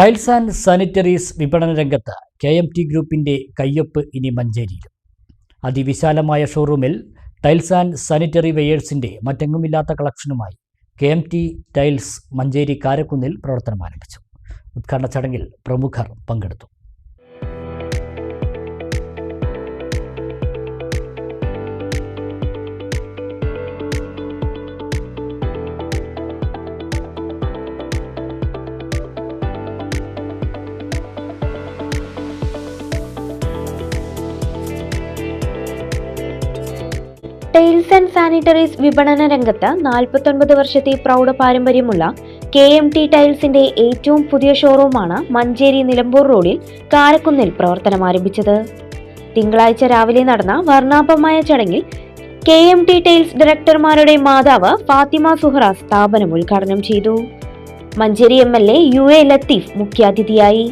Tiles and sanitaries വിപണന രംഗത്ത് K M T ഗ്രൂപ്പിന്റെ കയ്യൊപ്പ് ഇനി മഞ്ചേരിയിലും. അതിവിശാലമായ ഷോറൂമിൽ ടൈൽസ് ആൻഡ് സാനിറ്ററി വെയേഴ്സിന്റെ മറ്റെങ്ങുമില്ലാത്ത കളക്ഷനുമായി K M T tiles Manjeri കാരക്കുന്നിൽ പ്രവർത്തനം ആരംഭിച്ചു. ഉദ്ഘാടന ചടങ്ങിൽ പ്രമുഖർ പങ്കെടുത്തു. സാനിറ്ററീസ് വിപണന രംഗത്ത് നാൽപ്പത്തൊൻപത് വർഷത്തെ പ്രൗഢ പാരമ്പര്യമുള്ള കെ എം ടി ടൈൽസിന്റെ ഏറ്റവും പുതിയ ഷോറൂമാണ് മഞ്ചേരി നിലമ്പൂർ റോഡിൽ കാരക്കുന്നിൽ പ്രവർത്തനം ആരംഭിച്ചത്. തിങ്കളാഴ്ച രാവിലെ നടന്ന വർണാഭമായ ചടങ്ങിൽ കെ എം ടി ടൈൽസ് ഡയറക്ടർമാരുടെ മാതാവ് ഫാത്തിമ സുഹറ സ്ഥാപനം ഉദ്ഘാടനം ചെയ്തു. Manjeri M L A U A Latheef മുഖ്യാതിഥിയായി.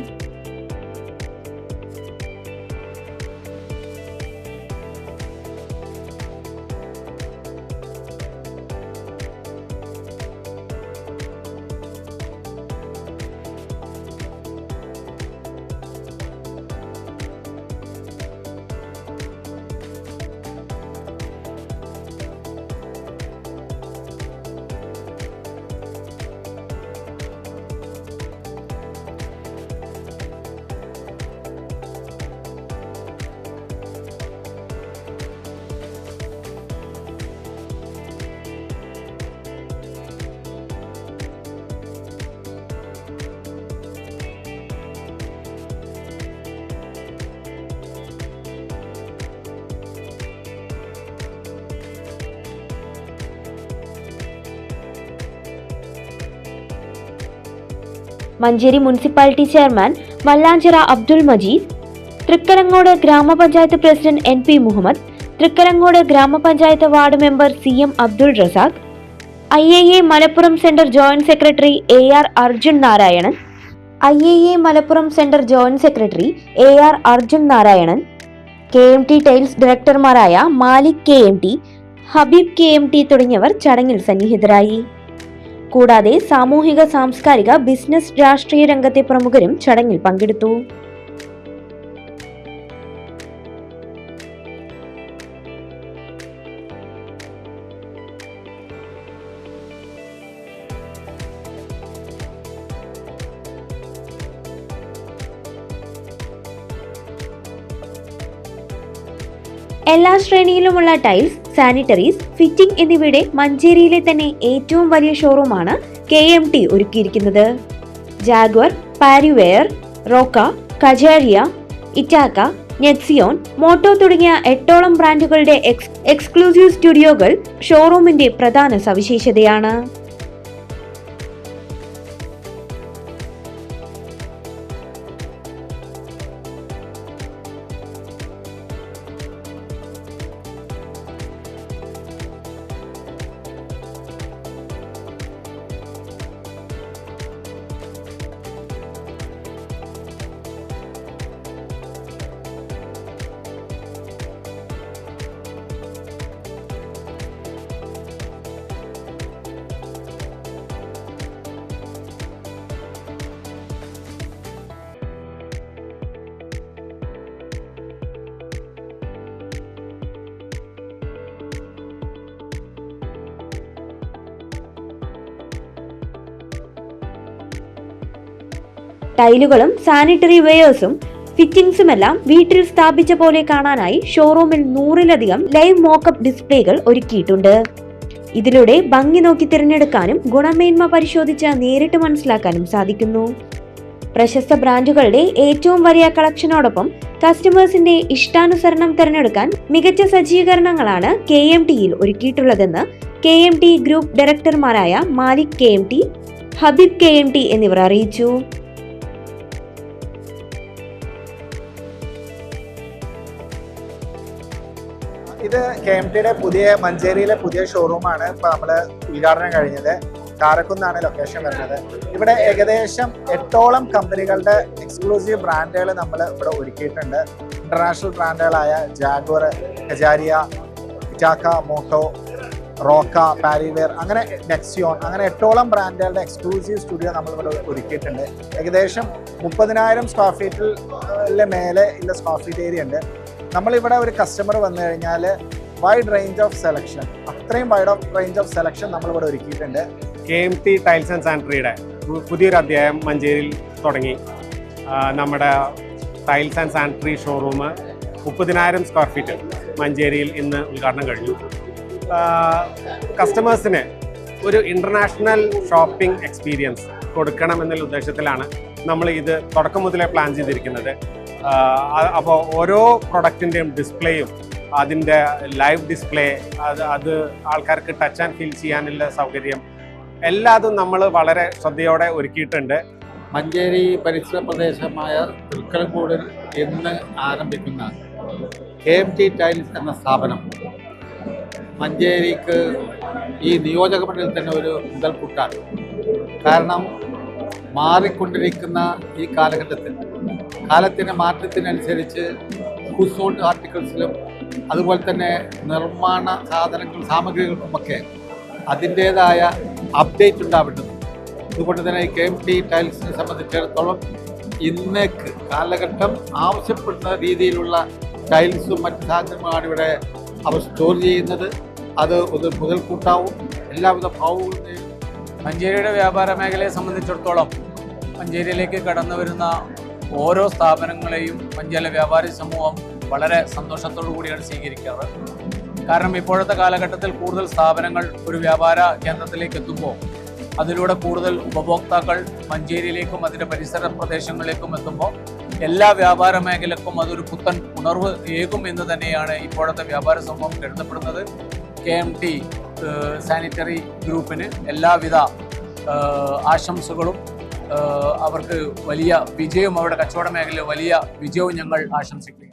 മഞ്ചേരി മുനിസിപ്പാലിറ്റി ചെയർമാൻ വല്ലാഞ്ചിറ അബ്ദുൾ മജീദ് തൃക്കരങ്ങോട് ഗ്രാമപഞ്ചായത്ത് president N P Muhammad Thrikkarangode ഗ്രാമപഞ്ചായത്ത് ward member C M Abdul Razak I A A Malappuram centre joint secretary A R Arjun Narayanan I A A Malappuram centre joint secretary A R Arjun Narayanan K M T tiles ഡയറക്ടർമാരായ Malik K M T Habeeb K M T തുടങ്ങിയവർ ചടങ്ങിൽ സന്നിഹിതരായി. കൂടാതെ സാമൂഹിക സാംസ്കാരിക business രാഷ്ട്രീയ രംഗത്തെ പ്രമുഖരും ചടങ്ങിൽ പങ്കെടുത്തു. എല്ലാ ശ്രേണിയിലുമുള്ള ടൈൽസ് സാനിറ്ററീസ് ഫിറ്റിംഗ് എന്നിവയുടെ മഞ്ചേരിയിലെ തന്നെ ഏറ്റവും വലിയ ഷോറൂമാണ് കെ എം ടി ഒരുക്കിയിരിക്കുന്നത്. Jaguar Parryware Roca Kajaria Itaca Nexion motto തുടങ്ങിയ എട്ടോളം ബ്രാൻഡുകളുടെ എക്സ് എക്സ്ക്ലൂസീവ് സ്റ്റുഡിയോകൾ ഷോറൂമിന്റെ പ്രധാന സവിശേഷതയാണ്. ടൈലുകളും സാനിറ്ററി വെയേഴ്സും ഫിറ്റിംഗ്സുമെല്ലാം വീട്ടിൽ സ്ഥാപിച്ച പോലെ കാണാനായി ഷോറൂമിൽ നൂറിലധികം ലൈവ് മോക്കപ്പ് ഡിസ്പ്ലേകൾ ഒരുക്കിയിട്ടുണ്ട്. ഇതിലൂടെ ഭംഗി നോക്കി തിരഞ്ഞെടുക്കാനും ഗുണമേന്മ പരിശോധിച്ച് നേരിട്ട് മനസ്സിലാക്കാനും സാധിക്കുന്നു. പ്രശസ്ത ബ്രാൻഡുകളുടെ ഏറ്റവും വലിയ കളക്ഷനോടൊപ്പം കസ്റ്റമേഴ്സിന്റെ ഇഷ്ടാനുസരണം തിരഞ്ഞെടുക്കാൻ മികച്ച സജ്ജീകരണങ്ങളാണ് കെ എം ടിയിൽ ഒരുക്കിയിട്ടുള്ളതെന്ന് K M T group ഡയറക്ടർമാരായ Malik K M T Habeeb K M T എന്നിവർ അറിയിച്ചു. ഇത് കെ എം ടിയുടെ പുതിയ മഞ്ചേരിയിലെ പുതിയ ഷോറൂമാണ് ഇപ്പോൾ നമ്മൾ ഉദ്ഘാടനം കഴിഞ്ഞത്. കാരക്കുന്നാണ് ലൊക്കേഷൻ വരുന്നത്. ഇവിടെ ഏകദേശം എട്ടോളം കമ്പനികളുടെ എക്സ്ക്ലൂസീവ് ബ്രാൻഡുകൾ നമ്മൾ ഇവിടെ ഒരുക്കിയിട്ടുണ്ട്. ഇന്റർനാഷണൽ ബ്രാൻഡുകളായ Jaguar Kajaria Itaca motto Roca Parryware അങ്ങനെ നെക്സിയോൺ അങ്ങനെ എട്ടോളം ബ്രാൻഡുകളുടെ എക്സ്ക്ലൂസീവ് സ്റ്റുഡിയോ നമ്മൾ ഇവിടെ ഒരുക്കിയിട്ടുണ്ട്. ഏകദേശം മുപ്പതിനായിരം സ്ക്വയർ ഫീറ്റിൽ മേലെ ഉള്ള സ്ക്വയർ ഫീറ്റ് ഏരിയ ഉണ്ട്. നമ്മളിവിടെ ഒരു കസ്റ്റമർ വന്നു കഴിഞ്ഞാൽ വൈഡ് റേഞ്ച് ഓഫ് സെലക്ഷൻ അത്രയും wide of range of selection നമ്മളിവിടെ ഒരുക്കിയിട്ടുണ്ട്. K M T tiles and സാനിറ്ററിയുടെ പുതിയൊരു അധ്യായം മഞ്ചേരിയിൽ തുടങ്ങി. നമ്മുടെ ടൈൽസ് ആൻഡ് സാനിറ്ററി ഷോറൂം മുപ്പതിനായിരം സ്ക്വയർ ഫീറ്റ് മഞ്ചേരിയിൽ ഇന്ന് ഉദ്ഘാടനം കഴിഞ്ഞു. കസ്റ്റമേഴ്സിന് ഒരു ഇന്റർനാഷണൽ ഷോപ്പിംഗ് എക്സ്പീരിയൻസ് കൊടുക്കണം എന്നുള്ള ഉദ്ദേശത്തിലാണ് നമ്മൾ ഇത് തുടക്കം മുതലേ പ്ലാൻ ചെയ്തിരിക്കുന്നത്. അപ്പോൾ ഓരോ പ്രൊഡക്റ്റിന്റെയും ഡിസ്പ്ലേയും അതിന്റെ ലൈവ് ഡിസ്പ്ലേ അത് അത് ആൾക്കാർക്ക് ടച്ച് ആൻഡ് ഫീൽ ചെയ്യാനുള്ള സൗകര്യം. എല്ലാതും നമ്മൾ വളരെ ശ്രദ്ധയോടെ ഒരുക്കിയിട്ടുണ്ട്. മഞ്ചേരി പരിസര പ്രദേശമായ തൃക്കൽക്കൂടിൽ ഇന്ന് ആരംഭിക്കുന്ന കെ എം ടി ടൈൽസ് എന്ന സ്ഥാപനം മഞ്ചേരിക്ക് ഈ നിയോജക മണ്ഡലത്തിൽ തന്നെ ഒരു മുതൽക്കൂട്ടാണ്. കാരണം മാറിക്കൊണ്ടിരിക്കുന്ന ഈ കാലഘട്ടത്തിൽ കാലത്തിന്റെ മാറ്റത്തിനനുസരിച്ച് ഹൗസ് ആർട്ടിക്കിൾസിലും അതുപോലെ തന്നെ നിർമ്മാണ സാധനങ്ങൾ സാമഗ്രികൾക്കുമൊക്കെ അതിന്റേതായ അപ്ഡേറ്റ് ഉണ്ടാവേണ്ടത് അതുകൊണ്ട് തന്നെ കെ എം ടി ടൈൽസിനെ സംബന്ധിച്ചിടത്തോളം ഇന്നേക്ക് കാലഘട്ടം ആവശ്യപ്പെടുന്ന രീതിയിലുള്ള ടൈൽസും മറ്റ് സാധനങ്ങളാണ് ഇവിടെ അവർ സ്റ്റോർ ചെയ്യുന്നത്. അത് ഒരു മുതൽക്കൂട്ടാവും. എല്ലാവിധ ഭാവുകളുടെയും മഞ്ചേരിയുടെ വ്യാപാര മേഖലയെ സംബന്ധിച്ചിടത്തോളം മഞ്ചേരിയിലേക്ക് കടന്നു വരുന്ന ഓരോ സ്ഥാപനങ്ങളെയും പഞ്ചാല വ്യാപാരി സമൂഹം വളരെ സന്തോഷത്തോടു കൂടിയാണ് സ്വീകരിക്കാറ്. കാരണം ഇപ്പോഴത്തെ കാലഘട്ടത്തിൽ കൂടുതൽ സ്ഥാപനങ്ങൾ ഒരു വ്യാപാര കേന്ദ്രത്തിലേക്ക് എത്തുമ്പോൾ അതിലൂടെ കൂടുതൽ ഉപഭോക്താക്കൾ മഞ്ചേരിയിലേക്കും അതിന്റെ പരിസര പ്രദേശങ്ങളിലേക്കും എത്തുമ്പോൾ എല്ലാ വ്യാപാര മേഖലക്കും അതൊരു പുത്തൻ ഉണർവ് ഏകും എന്ന് തന്നെയാണ് ഇപ്പോഴത്തെ വ്യാപാര സമൂഹം കരുതപ്പെടുന്നത്. കെ എം ടി സാനിറ്ററി ഗ്രൂപ്പിന് എല്ലാവിധ ആശംസകളും അവർക്ക് വലിയ വിജയവും അവരുടെ കച്ചവട മേഖലയിൽ വലിയ വിജയവും ഞങ്ങൾ ആശംസിക്കുകയാണ്.